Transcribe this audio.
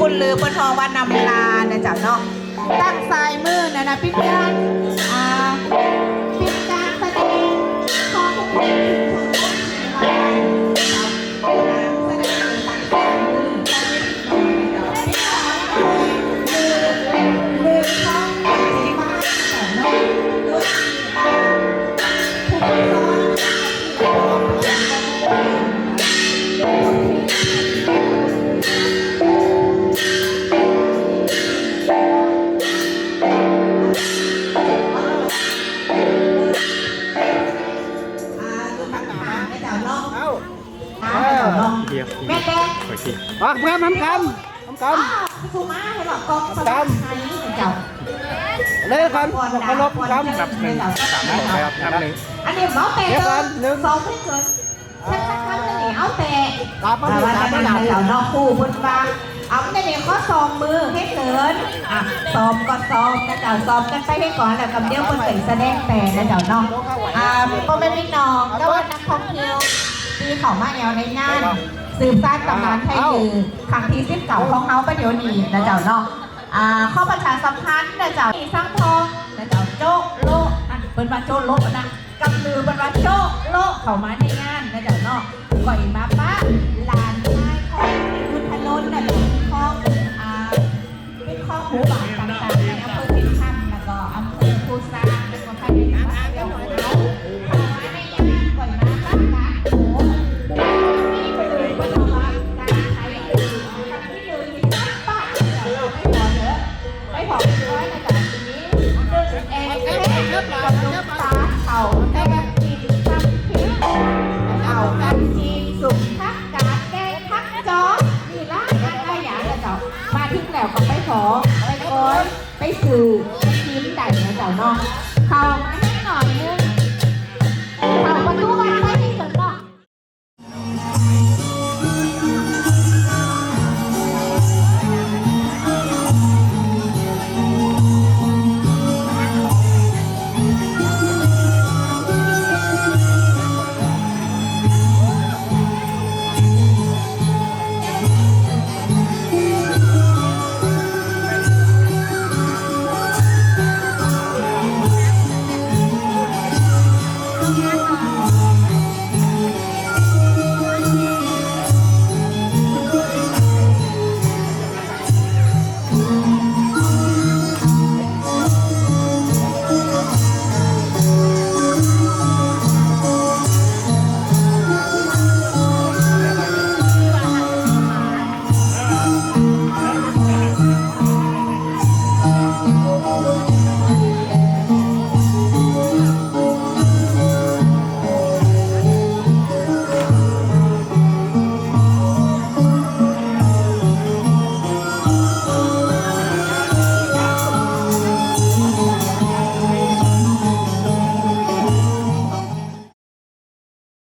กุลลือบนทองวันนำลานะเจ้าเนาะตั้งสายมือนะนะพี่การอ่าเป็นกา เจ้าน้องเดียวแม่แดงขอทีอะเพื่อนน้ำกำน้ำกอ้าวพี่ครูมาให้บอกกองสมัครไทยให้เจ้าำเลยกันเคารพกำนับหนึ่งสามนับไปครับนับหนึ่งอันนี้เมาเตะเดี๋ยวเกิก่อนนหนึ่งสองไม่เกินชักชักชักจะหนีเอาเตะตามมาแต่ดิว่าตามจะมาไม่ดินำเจ้านอกคู่พุ่นฟ้าเอาในนี้ข้อซองมือให้เกินอะซ้อมก็ซ้อมนะเจ้าซ้อมกันไปให้ก่อนแล้วกับเดี๋ยวคนใส่แสดงแต่นะเจ้าน้องอ่าพ่อแม่พี่น้องแล้วว่านักท่องเที่ยว ที่เขามาแอวในงาน สืบสานตำนานไทยยือครั้งที่สิบเก่าของเขาประเดี๋ยวนี้นะเจ้าเนาะอ่าข้อประชาสัมพันธ์นะเจ้ามีสร้างทองนะเจ้าโจ๊ะโลอันเป็นว่าโจ๊ะโลนะกำลือเป็นว่าโจ๊ะโลเข้ามาในงานนะเจ้าเนาะก่อยมาป้าลานชายของพุทธนนท์นะเจ้าของอ่าเป็นข้อหมู่บ้า จีนสุกทักกาดแกงทักจอนี่ละอะไรอย่างละเจ้ามาถึงแล้วก็ไปขอไปโอนไปสื่อไปชิมได้นะเจ้าเนาะเข้ามาให้หน่อยนึง